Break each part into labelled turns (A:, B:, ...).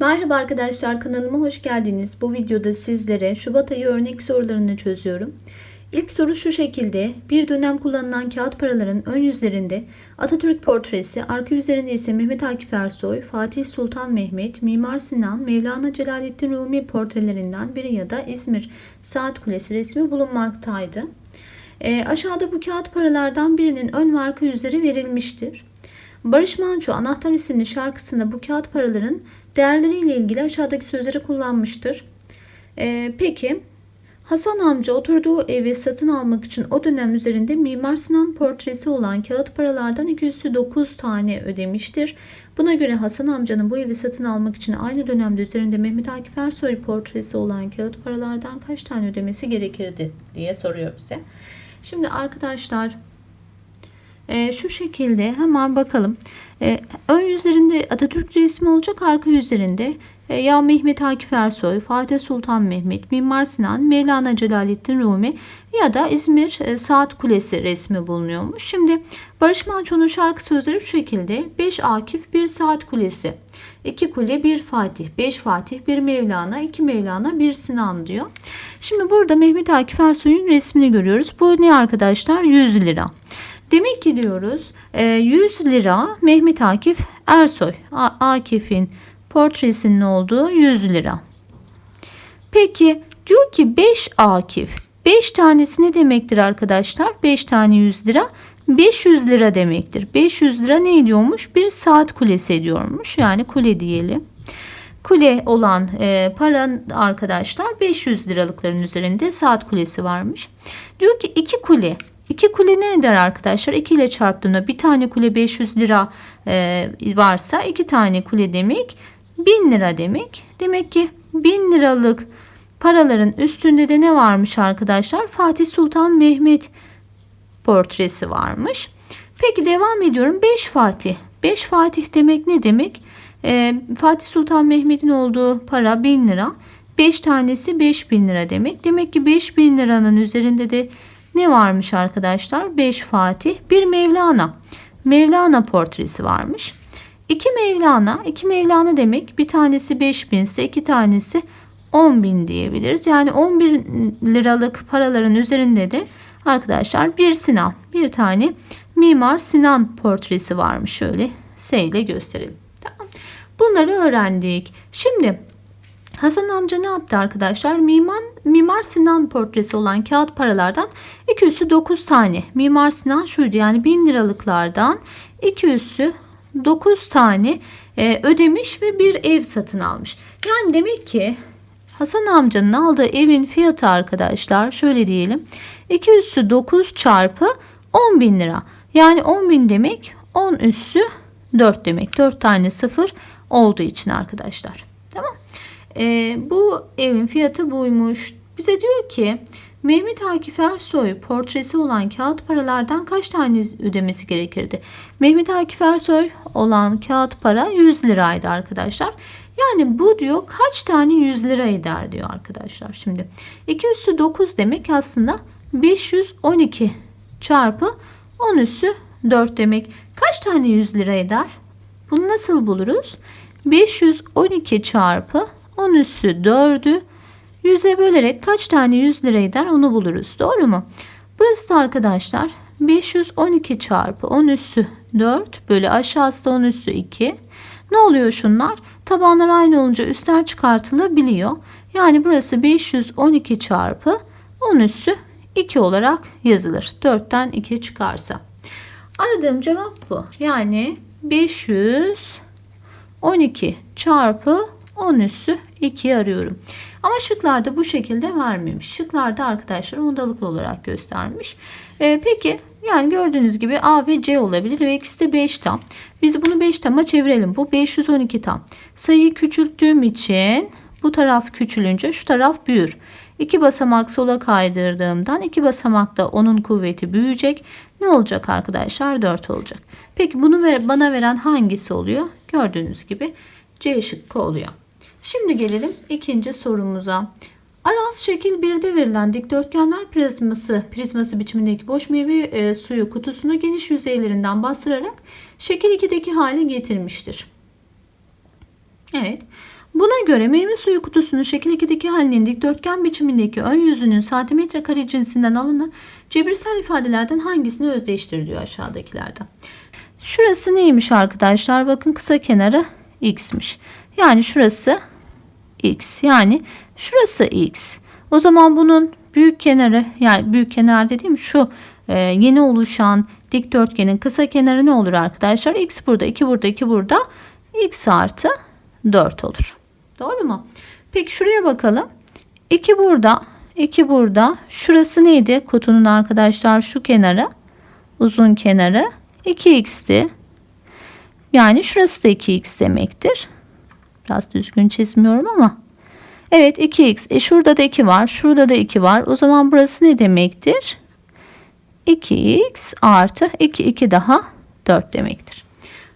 A: Merhaba arkadaşlar kanalıma hoş geldiniz. Bu videoda sizlere Şubat ayı örnek sorularını çözüyorum. İlk soru şu şekilde. Bir dönem kullanılan kağıt paraların ön yüzlerinde Atatürk portresi, arka yüzlerinde ise Mehmet Akif Ersoy, Fatih Sultan Mehmet, Mimar Sinan, Mevlana Celaleddin Rumi portrelerinden biri ya da İzmir Saat Kulesi resmi bulunmaktaydı. E, aşağıda bu kağıt paralardan birinin ön ve arka yüzleri verilmiştir. Barış Manço Anahtar isimli şarkısında bu kağıt paraların değerleriyle ilgili aşağıdaki sözleri kullanmıştır. Ee, peki Hasan amca oturduğu evi satın almak için o dönem üzerinde Mimar Sinan portresi olan kağıt paralardan 209 tane ödemiştir. Buna göre Hasan amcanın bu evi satın almak için aynı dönemde üzerinde Mehmet Akif Ersoy portresi olan kağıt paralardan kaç tane ödemesi gerekirdi diye soruyor bize. Şimdi arkadaşlar e, şu şekilde hemen bakalım. E, ön yüzlerinde Atatürk resmi olacak, arka yüzlerinde e, ya Mehmet Akif Ersoy, Fatih Sultan Mehmet, Mimar Sinan, Mevlana Celaleddin Rumi ya da İzmir e, Saat Kulesi resmi bulunuyormuş. Şimdi Barış Manço'nun şarkı sözleri şu şekilde. 5 Akif, 1 Saat Kulesi. 2 kule, 1 Fatih, 5 Fatih, 1 Mevlana, 2 Mevlana, 1 Sinan diyor. Şimdi burada Mehmet Akif Ersoy'un resmini görüyoruz. Bu ne arkadaşlar? 100 lira. Demek ki diyoruz 100 e, lira Mehmet Akif Ersoy. Akif'in portresinin olduğu 100 lira. Peki diyor ki 5 Akif. 5 tanesi ne demektir arkadaşlar? 5 tane 100 lira. 500 lira demektir. 500 lira ne ediyormuş? Bir saat kulesi ediyormuş. Yani kule diyelim. Kule olan e, para arkadaşlar 500 liralıkların üzerinde saat kulesi varmış. Diyor ki iki kule 2 kule ne eder arkadaşlar? 2 ile çarptığımda bir tane kule 500 lira e, varsa iki tane kule demek 1000 lira demek. Demek ki 1000 liralık paraların üstünde de ne varmış arkadaşlar? Fatih Sultan Mehmet portresi varmış. Peki devam ediyorum. 5 Fatih. 5 Fatih demek ne demek? E, Fatih Sultan Mehmet'in olduğu para 1000 lira. 5 tanesi 5000 lira demek. Demek ki 5000 liranın üzerinde de ne varmış arkadaşlar? 5 Fatih, bir Mevlana. Mevlana portresi varmış. 2 Mevlana, 2 Mevlana demek bir tanesi 5000 ise iki tanesi 10.000 diyebiliriz. Yani 11 liralık paraların üzerinde de arkadaşlar bir Sinan, bir tane Mimar Sinan portresi varmış. Şöyle S ile gösterelim. Tamam. Bunları öğrendik. Şimdi Hasan amca ne yaptı arkadaşlar? Mimar, Mimar Sinan portresi olan kağıt paralardan 2 üssü 9 tane. Mimar Sinan şuydu yani 1000 liralıklardan 2 üssü 9 tane e, ödemiş ve bir ev satın almış. Yani demek ki Hasan amcanın aldığı evin fiyatı arkadaşlar şöyle diyelim. 2 üssü 9 çarpı 10 bin lira. Yani 10 bin demek 10 üssü 4 demek. 4 tane sıfır olduğu için arkadaşlar. E, bu evin fiyatı buymuş. Bize diyor ki Mehmet Akif Ersoy portresi olan kağıt paralardan kaç tane ödemesi gerekirdi? Mehmet Akif Ersoy olan kağıt para 100 liraydı arkadaşlar. Yani bu diyor kaç tane 100 lira eder diyor arkadaşlar. Şimdi 2 üssü 9 demek aslında 512 çarpı 10 üssü 4 demek. Kaç tane 100 lira eder? Bunu nasıl buluruz? 512 çarpı 10 üssü 4'ü 100'e bölerek kaç tane 100 lira eder onu buluruz. Doğru mu? Burası da arkadaşlar 512 çarpı 10 üssü 4 bölü aşağısı da 10 üssü 2. Ne oluyor şunlar? Tabanlar aynı olunca üstler çıkartılabiliyor. Yani burası 512 çarpı 10 üssü 2 olarak yazılır. 4'ten 2 çıkarsa. Aradığım cevap bu. Yani 512 çarpı 10 üssü 2 arıyorum. Ama şıklarda bu şekilde vermemiş. Şıklarda arkadaşlar ondalıklı olarak göstermiş. Ee, peki yani gördüğünüz gibi A ve C olabilir ve ikisi de 5 tam. Biz bunu 5 tama çevirelim. Bu 512 tam. Sayıyı küçülttüğüm için bu taraf küçülünce şu taraf büyür. 2 basamak sola kaydırdığımdan 2 basamakta onun kuvveti büyüyecek. Ne olacak arkadaşlar? 4 olacak. Peki bunu bana veren hangisi oluyor? Gördüğünüz gibi C şıkkı oluyor. Şimdi gelelim ikinci sorumuza. Araz şekil 1'de verilen dikdörtgenler prizması, prizması biçimindeki boş meyve e, suyu kutusunu geniş yüzeylerinden bastırarak şekil 2'deki hale getirmiştir. Evet. Buna göre meyve suyu kutusunun şekil 2'deki halinin dikdörtgen biçimindeki ön yüzünün santimetre kare cinsinden alınan cebirsel ifadelerden hangisini özdeştir diyor aşağıdakilerden. Şurası neymiş arkadaşlar? Bakın kısa kenarı x'miş. Yani şurası x. Yani şurası x. O zaman bunun büyük kenarı yani büyük kenar dediğim şu e, yeni oluşan dikdörtgenin kısa kenarı ne olur arkadaşlar? x burada, 2 burada, 2 burada. x artı 4 olur. Doğru mu? Peki şuraya bakalım. 2 burada, 2 burada. Şurası neydi? Kutunun arkadaşlar şu kenarı. Uzun kenarı 2x'ti. Yani şurası da 2x demektir. Biraz düzgün çizmiyorum ama. Evet 2x. E şurada da 2 var. Şurada da 2 var. O zaman burası ne demektir? 2x artı 2 2 daha 4 demektir.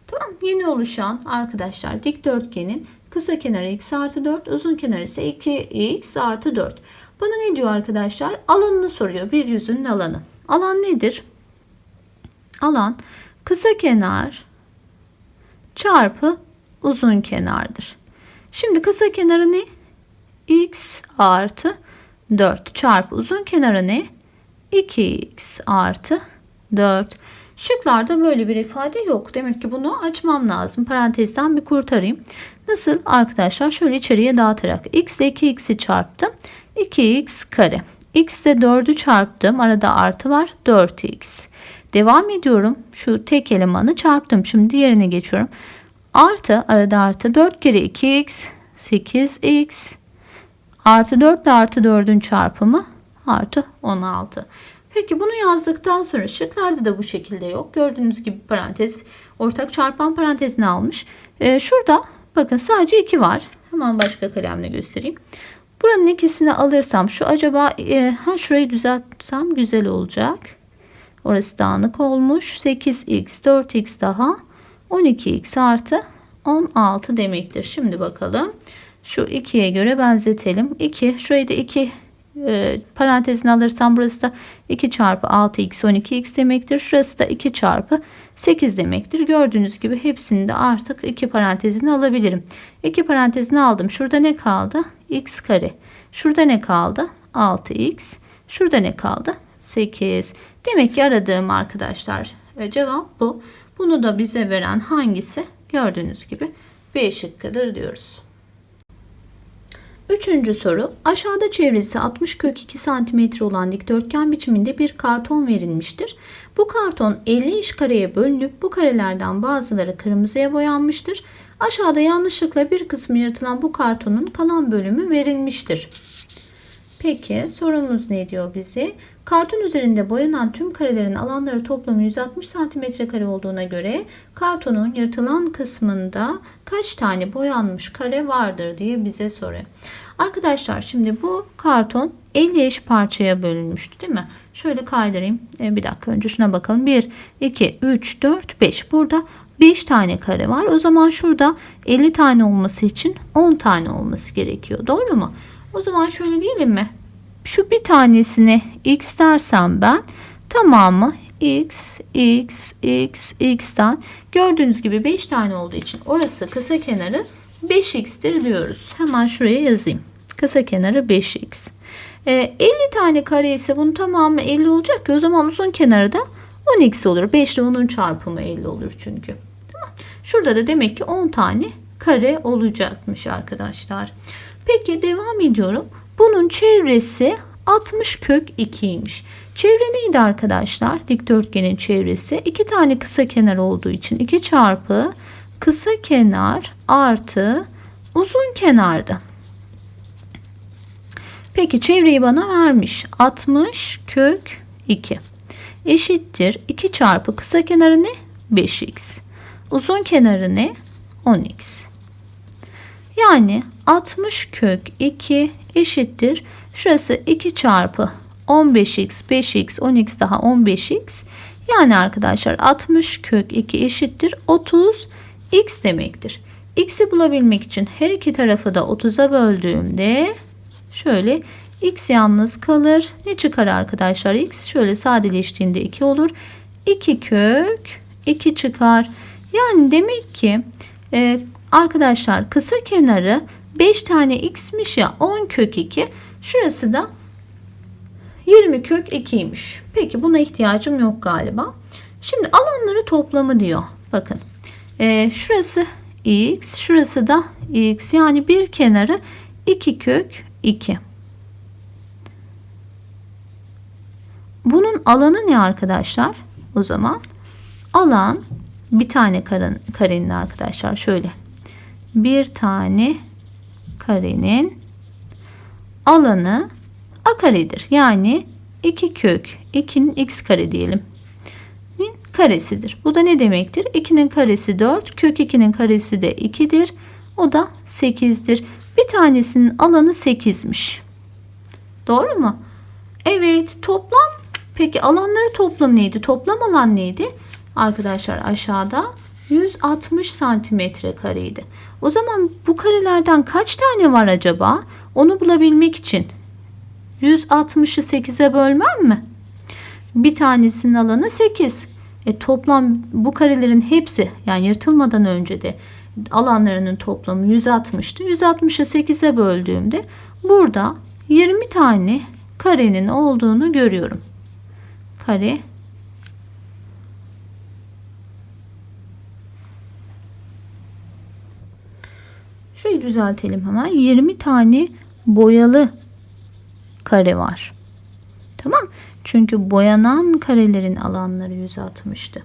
A: Tamam yeni oluşan arkadaşlar dikdörtgenin kısa kenarı x artı 4 uzun kenarı ise 2x artı 4. Bana ne diyor arkadaşlar? Alanını soruyor. Bir yüzünün alanı. Alan nedir? Alan kısa kenar çarpı uzun kenardır. Şimdi kısa kenarı ne? x artı 4 çarpı uzun kenarı ne? 2x artı 4. Şıklarda böyle bir ifade yok. Demek ki bunu açmam lazım. Parantezden bir kurtarayım. Nasıl arkadaşlar? Şöyle içeriye dağıtarak. x ile 2x'i çarptım. 2x kare. x ile 4'ü çarptım. Arada artı var. 4x. Devam ediyorum. Şu tek elemanı çarptım. Şimdi diğerine geçiyorum. Artı arada artı 4 kere 2x 8x artı 4 ile artı 4'ün çarpımı artı 16. Peki bunu yazdıktan sonra şıklarda da bu şekilde yok. Gördüğünüz gibi parantez ortak çarpan parantezini almış. Ee, şurada bakın sadece 2 var. Hemen başka kalemle göstereyim. Buranın ikisini alırsam şu acaba e, ha şurayı düzeltsem güzel olacak. Orası dağınık olmuş. 8x 4x daha 12x artı 16 demektir. Şimdi bakalım. Şu 2'ye göre benzetelim. 2 şurayı da 2 e, parantezini alırsam burası da 2 çarpı 6x 12x demektir. Şurası da 2 çarpı 8 demektir. Gördüğünüz gibi hepsini de artık 2 parantezini alabilirim. 2 parantezini aldım. Şurada ne kaldı? x kare. Şurada ne kaldı? 6x. Şurada ne kaldı? 8. Demek ki aradığım arkadaşlar e, cevap bu. Bunu da bize veren hangisi? Gördüğünüz gibi B şıkkıdır diyoruz. Üçüncü soru. Aşağıda çevresi 60 kök 2 cm olan dikdörtgen biçiminde bir karton verilmiştir. Bu karton 50 iş kareye bölünüp bu karelerden bazıları kırmızıya boyanmıştır. Aşağıda yanlışlıkla bir kısmı yırtılan bu kartonun kalan bölümü verilmiştir. Peki sorumuz ne diyor bize? Karton üzerinde boyanan tüm karelerin alanları toplamı 160 cm kare olduğuna göre kartonun yırtılan kısmında kaç tane boyanmış kare vardır diye bize soruyor. Arkadaşlar şimdi bu karton 50 eş parçaya bölünmüştü değil mi? Şöyle kaydırayım. E, bir dakika önce şuna bakalım. 1, 2, 3, 4, 5. Burada 5 tane kare var. O zaman şurada 50 tane olması için 10 tane olması gerekiyor. Doğru mu? O zaman şöyle diyelim mi? Şu bir tanesine x dersem ben tamamı x, x, x, x'ten gördüğünüz gibi 5 tane olduğu için orası kısa kenarı 5x'tir diyoruz. Hemen şuraya yazayım. Kısa kenarı 5x. E, 50 tane kare ise bunun tamamı 50 olacak ki o zaman uzun kenarı da 10x olur. 5 ile 10'un çarpımı 50 olur çünkü. Şurada da demek ki 10 tane kare olacakmış arkadaşlar. Peki devam ediyorum. Bunun çevresi 60 kök 2'ymiş. Çevre neydi arkadaşlar? Dikdörtgenin çevresi. 2 tane kısa kenar olduğu için 2 çarpı kısa kenar artı uzun kenarda. Peki çevreyi bana vermiş. 60 kök 2 eşittir 2 çarpı kısa kenarı ne? 5x. Uzun kenarı ne? 10x. Yani 60 kök 2 eşittir. Şurası 2 çarpı 15x, 5x, 10x daha 15x. Yani arkadaşlar 60 kök 2 eşittir 30 x demektir. x'i bulabilmek için her iki tarafı da 30'a böldüğümde şöyle x yalnız kalır. Ne çıkar arkadaşlar? x şöyle sadeleştiğinde 2 olur. 2 kök 2 çıkar. Yani demek ki e, arkadaşlar kısa kenarı 5 tane x'miş ya 10 kök 2. Şurası da 20 kök 2'ymiş. Peki buna ihtiyacım yok galiba. Şimdi alanları toplamı diyor. Bakın. Ee, şurası x. Şurası da x. Yani bir kenarı 2 kök 2. Bunun alanı ne arkadaşlar? O zaman alan bir tane karen, karenin arkadaşlar şöyle. Bir tane karenin alanı a karedir. Yani 2 kök 2'nin x kare diyelim. karesidir. Bu da ne demektir? 2'nin karesi 4, kök 2'nin karesi de 2'dir. O da 8'dir. Bir tanesinin alanı 8'miş. Doğru mu? Evet, toplam Peki alanları toplam neydi? Toplam alan neydi? Arkadaşlar aşağıda 160 santimetre kareydi. O zaman bu karelerden kaç tane var acaba? Onu bulabilmek için 160'ı 8'e bölmem mi? Bir tanesinin alanı 8. E toplam bu karelerin hepsi yani yırtılmadan önce de alanlarının toplamı 160'tı. 160'ı 8'e böldüğümde burada 20 tane karenin olduğunu görüyorum. Kare Şurayı düzeltelim hemen. 20 tane boyalı kare var. Tamam. Çünkü boyanan karelerin alanları 160'tı.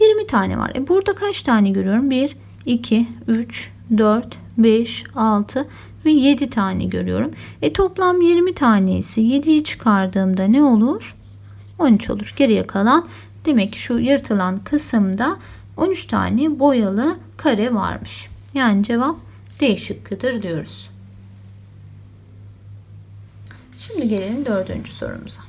A: 20 tane var. E burada kaç tane görüyorum? 1, 2, 3, 4, 5, 6 ve 7 tane görüyorum. E toplam 20 tanesi 7'yi çıkardığımda ne olur? 13 olur. Geriye kalan demek ki şu yırtılan kısımda 13 tane boyalı kare varmış. Yani cevap D şıkkıdır diyoruz. Şimdi gelelim dördüncü sorumuza.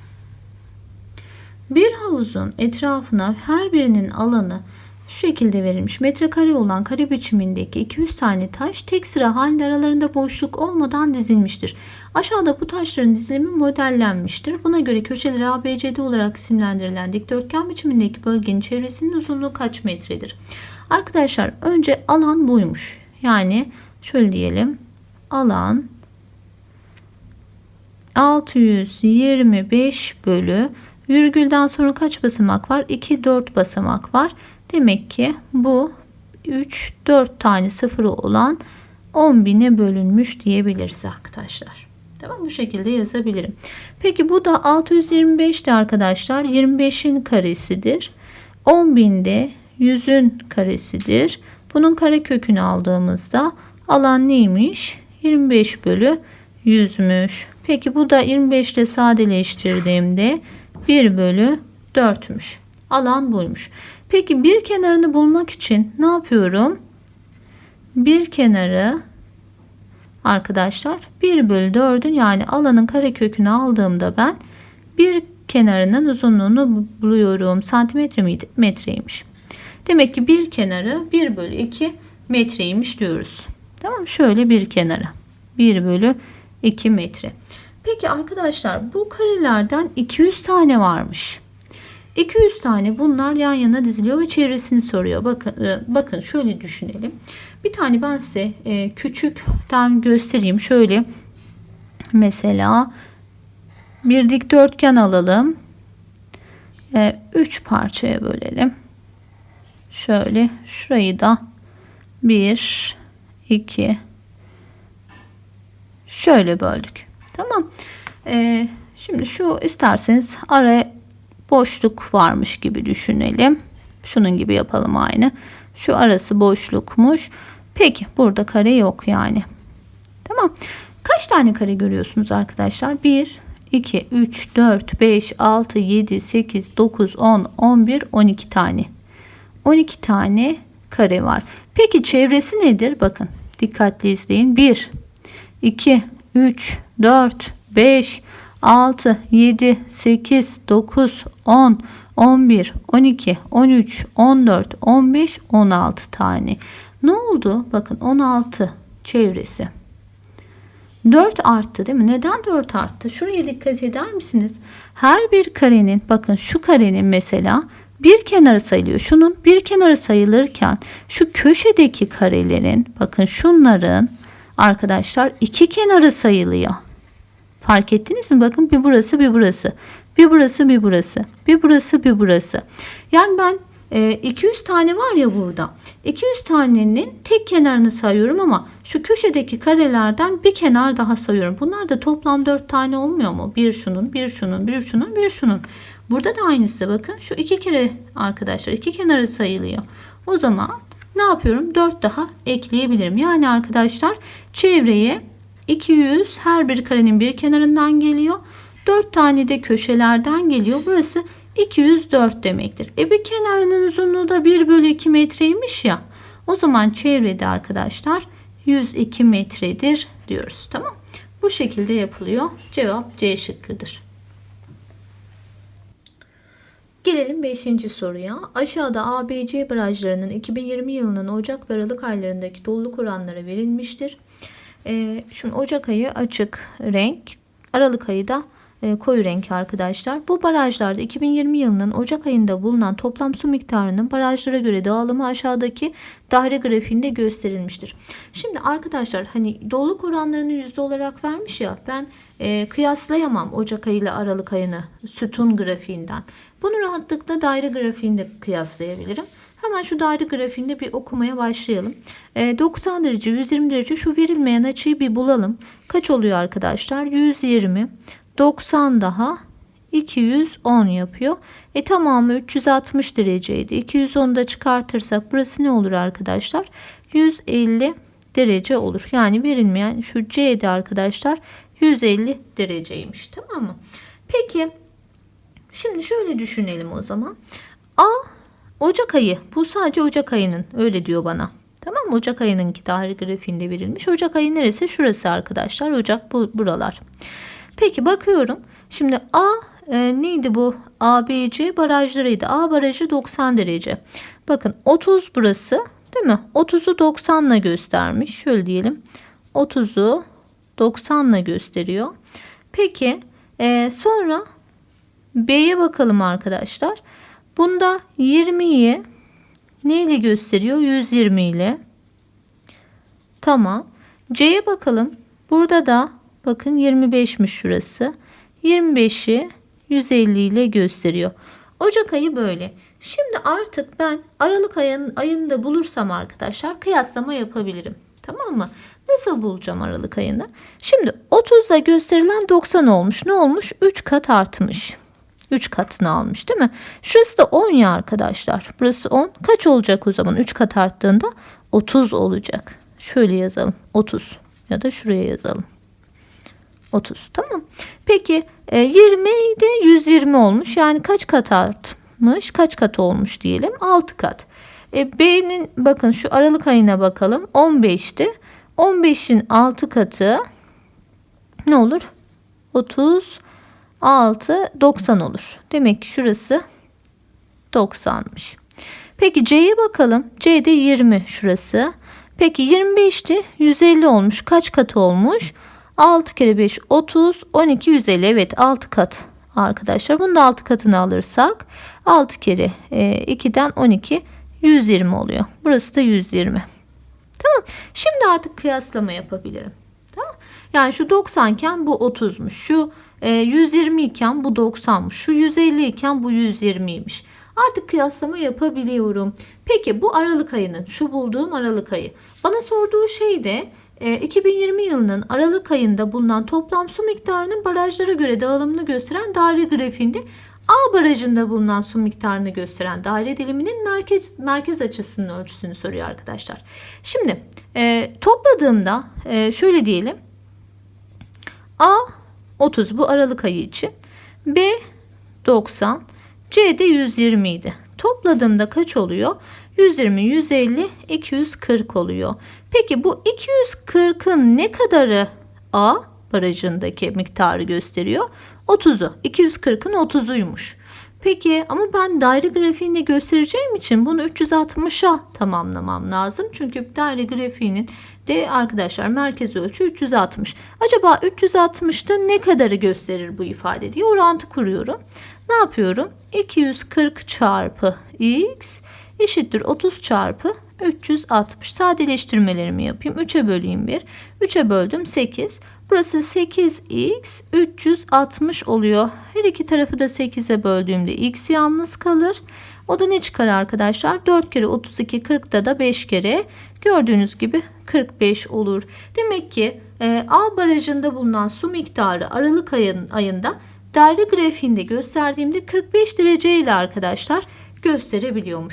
A: Bir havuzun etrafına her birinin alanı şu şekilde verilmiş. Metrekare olan kare biçimindeki 200 tane taş tek sıra halinde aralarında boşluk olmadan dizilmiştir. Aşağıda bu taşların dizilimi modellenmiştir. Buna göre köşeleri ABCD olarak isimlendirilen dikdörtgen biçimindeki bölgenin çevresinin uzunluğu kaç metredir? Arkadaşlar önce alan buymuş. Yani şöyle diyelim. Alan 625 bölü virgülden sonra kaç basamak var? 2 4 basamak var. Demek ki bu 3 4 tane sıfırı olan 10 bine bölünmüş diyebiliriz arkadaşlar. Tamam bu şekilde yazabilirim. Peki bu da 625'ti arkadaşlar. 25'in karesidir. 10 binde 100'ün karesidir. Bunun kare kökünü aldığımızda alan neymiş? 25 bölü 100'müş. Peki bu da 25 ile sadeleştirdiğimde 1 bölü 4'müş. Alan buymuş. Peki bir kenarını bulmak için ne yapıyorum? Bir kenarı arkadaşlar 1 bölü 4'ün yani alanın karekökünü aldığımda ben bir kenarının uzunluğunu buluyorum. Santimetre miydi? Metreymiş. Demek ki bir kenarı 1 bölü 2 metreymiş diyoruz. Tamam şöyle bir kenarı. 1 bölü 2 metre. Peki arkadaşlar bu karelerden 200 tane varmış. 200 tane bunlar yan yana diziliyor ve çevresini soruyor. Bakın, e, bakın şöyle düşünelim. Bir tane ben size e, küçükten göstereyim. Şöyle mesela bir dikdörtgen alalım. 3 e, parçaya bölelim. Şöyle şurayı da 1 2 şöyle böldük. Tamam. Ee, şimdi şu isterseniz araya boşluk varmış gibi düşünelim. Şunun gibi yapalım aynı. Şu arası boşlukmuş. Peki burada kare yok yani. Tamam. Kaç tane kare görüyorsunuz arkadaşlar? 1, 2, 3, 4, 5, 6, 7, 8, 9, 10, 11, 12 tane. 12 tane kare var. Peki çevresi nedir? Bakın dikkatli izleyin. 1, 2, 3, 4, 5, 6, 7, 8, 9, 10, 11, 12, 13, 14, 15, 16 tane. Ne oldu? Bakın 16 çevresi. 4 arttı değil mi? Neden 4 arttı? Şuraya dikkat eder misiniz? Her bir karenin bakın şu karenin mesela bir kenarı sayılıyor. Şunun bir kenarı sayılırken şu köşedeki karelerin bakın şunların arkadaşlar iki kenarı sayılıyor. Fark ettiniz mi? Bakın bir burası bir burası. Bir burası bir burası. Bir burası bir burası. Yani ben e, 200 tane var ya burada. 200 tanenin tek kenarını sayıyorum ama şu köşedeki karelerden bir kenar daha sayıyorum. Bunlar da toplam 4 tane olmuyor mu? Bir şunun, bir şunun, bir şunun, bir şunun. Burada da aynısı bakın. Şu iki kere arkadaşlar iki kenarı sayılıyor. O zaman ne yapıyorum? 4 daha ekleyebilirim. Yani arkadaşlar çevreye 200 her bir karenin bir kenarından geliyor. 4 tane de köşelerden geliyor. Burası 204 demektir. E bir kenarının uzunluğu da 1 bölü 2 metreymiş ya. O zaman çevrede arkadaşlar 102 metredir diyoruz. Tamam. Bu şekilde yapılıyor. Cevap C şıkkıdır. Gelelim 5. soruya. Aşağıda ABC barajlarının 2020 yılının Ocak ve Aralık aylarındaki doluluk oranları verilmiştir. Ee, şimdi Ocak ayı açık renk, Aralık ayı da e, koyu renk arkadaşlar. Bu barajlarda 2020 yılının Ocak ayında bulunan toplam su miktarının barajlara göre dağılımı aşağıdaki daire grafiğinde gösterilmiştir. Şimdi arkadaşlar hani doluluk oranlarını yüzde olarak vermiş ya ben e, kıyaslayamam Ocak ayı ile Aralık ayını sütun grafiğinden. Bunu rahatlıkla daire grafiğinde kıyaslayabilirim. Hemen şu daire grafiğinde bir okumaya başlayalım. E, 90 derece 120 derece şu verilmeyen açıyı bir bulalım. Kaç oluyor arkadaşlar? 120 90 daha 210 yapıyor. E tamamı 360 dereceydi. 210 da çıkartırsak burası ne olur arkadaşlar? 150 derece olur. Yani verilmeyen şu C'de arkadaşlar 150 dereceymiş. Tamam mı? Peki şimdi şöyle düşünelim o zaman. A Ocak ayı. Bu sadece Ocak ayının. Öyle diyor bana. Tamam mı? Ocak ayınınki daire grafiğinde verilmiş. Ocak ayı neresi? Şurası arkadaşlar. Ocak bu buralar. Peki bakıyorum. Şimdi A e, neydi bu? ABC barajlarıydı. A barajı 90 derece. Bakın 30 burası değil mi? 30'u 90 ile göstermiş. Şöyle diyelim. 30'u 90 ile gösteriyor. Peki e, sonra B'ye bakalım arkadaşlar. Bunda 20'yi ne ile gösteriyor? 120 ile. Tamam. C'ye bakalım. Burada da bakın 25'miş şurası. 25'i 150 ile gösteriyor. Ocak ayı böyle. Şimdi artık ben Aralık ayının ayında bulursam arkadaşlar kıyaslama yapabilirim. Tamam mı? Nasıl bulacağım Aralık ayını? Şimdi 30'da gösterilen 90 olmuş. Ne olmuş? 3 kat artmış. 3 katını almış değil mi? Şurası da 10 ya arkadaşlar. Burası 10. Kaç olacak o zaman? 3 kat arttığında 30 olacak. Şöyle yazalım. 30 ya da şuraya yazalım. 30 tamam. Peki 20 de 120 olmuş. Yani kaç kat artmış? Kaç kat olmuş diyelim? 6 kat. E, B'nin bakın şu Aralık ayına bakalım. 15'ti. 15'in 6 katı ne olur? 30 6 90 olur. Demek ki şurası 90'mış. Peki C'ye bakalım. C'de 20 şurası. Peki 25'ti 150 olmuş. Kaç kat olmuş? 6 kere 5 30 12 150 evet 6 kat arkadaşlar. Bunu da 6 katını alırsak 6 kere e, 2'den 12 120 oluyor. Burası da 120. Tamam. Şimdi artık kıyaslama yapabilirim. Tamam. Yani şu 90 iken bu 30'muş. Şu e, 120 iken bu 90'mış. Şu 150 iken bu 120'ymiş. Artık kıyaslama yapabiliyorum. Peki bu Aralık ayının şu bulduğum Aralık ayı. Bana sorduğu şey de 2020 yılının Aralık ayında bulunan toplam su miktarının barajlara göre dağılımını gösteren daire grafiğinde A barajında bulunan su miktarını gösteren daire diliminin merkez merkez açısının ölçüsünü soruyor arkadaşlar. Şimdi e, topladığımda e, şöyle diyelim. A 30 bu Aralık ayı için. B 90. C de 120 idi. Topladığımda kaç oluyor? 120, 150, 240 oluyor. Peki bu 240'ın ne kadarı A barajındaki miktarı gösteriyor? 30'u. 240'ın 30'uymuş. Peki ama ben daire grafiğinde göstereceğim için bunu 360'a tamamlamam lazım. Çünkü daire grafiğinin de arkadaşlar merkez ölçü 360. Acaba 360'ta ne kadarı gösterir bu ifade diye orantı kuruyorum. Ne yapıyorum? 240 çarpı x eşittir 30 çarpı
B: 360. Sadeleştirmelerimi yapayım. 3'e böleyim 1. 3'e böldüm 8. Burası 8x 360 oluyor. Her iki tarafı da 8'e böldüğümde x yalnız kalır. O da ne çıkar arkadaşlar? 4 kere 32 40'da da 5 kere. Gördüğünüz gibi 45 olur. Demek ki e, A barajında bulunan su miktarı Aralık ayın, ayında daire grafiğinde gösterdiğimde 45 derece ile arkadaşlar gösterebiliyormuş.